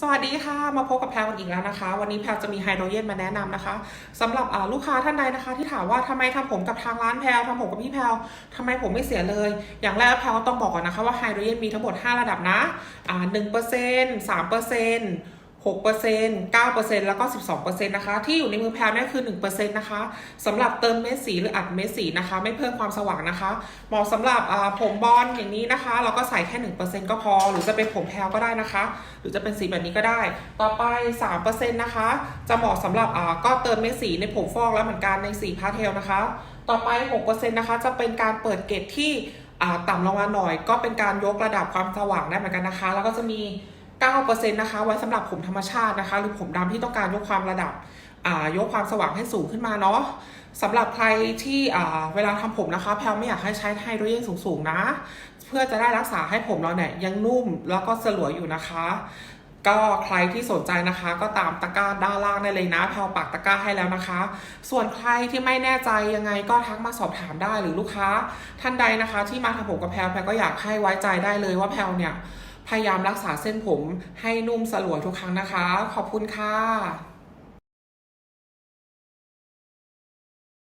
สวัสดีค่ะ มาพบกับแพรกันอีกแล้วนะคะ วันนี้แพรจะมีไฮโดรเจนมาแนะนำนะคะสำหรับลูกค้าท่านใดนะคะ ที่ถามว่าทำไมทำผมกับทางร้านแพรทำผมกับพี่แพรทำไมผมไม่เสียเลย อย่างแรกแพรต้องบอกก่อนนะคะว่าไฮโดรเจนมีทั้งหมด 5 ระดับนะอ่าหนึ่งเปอร์เซ็นต์สามเปอร์เซ็นต์ 6% 9%แล้วก็ 12%นะคะ ที่อยู่ในมือแพรเนี่คือ 1%นะคะสำหรับเติมเม็ดสีหรืออัดเม็ดสีนะคะ ไม่เพิ่มความสว่างนะคะ เหมาะสำหรับผมบอลอย่างนี้นะคะ เราก็ใส่แค่ 1%ก็พอ หรือจะเป็นผมแพรก็ได้นะคะ หรือจะเป็นสีแบบนี้ก็ได้ ต่อไป 3%นะคะ จะเหมาะสำหรับก็เติมเม็ดสีในผมฟอกแล้วเหมือนกันในสีพาสเทลนะคะ ต่อไป 6%นะคะจะเป็นการเปิดเกรดที่ต่ำลงมาหน่อย ก็เป็นการยกระดับความสว่างได้เหมือนกันนะคะ แล้วก็จะมี 9%นะคะไว้สำหรับผมธรรมชาตินะคะ หรือผมดำที่ต้องการยกความระดับอายกความสว่างให้สูงขึ้นมาเนาะสำหรับใครที่เวลาทำผมนะคะ แพลวไม่อยากให้ใช้ไฮโดรเจนสูงๆนะ เพื่อจะได้รักษาให้ผมเราเนี่ยยังนุ่มแล้วก็สลวยอยู่นะคะ ก็ใครที่สนใจนะคะ ก็ตามตะกร้าด้านล่างได้เลยนะแพลวปักตะกร้าให้แล้วนะคะ ส่วนใครที่ไม่แน่ใจยังไงก็ทักมาสอบถามได้หรือลูกค้าท่านใดนะคะ ที่มาทำผมกับแพลวแพลวก็อยากให้ไว้ใจได้เลยว่าแพลวเนี่ย พยายามรักษาเส้นผมให้นุ่มสลวยทุกครั้งนะคะ ขอบคุณค่ะ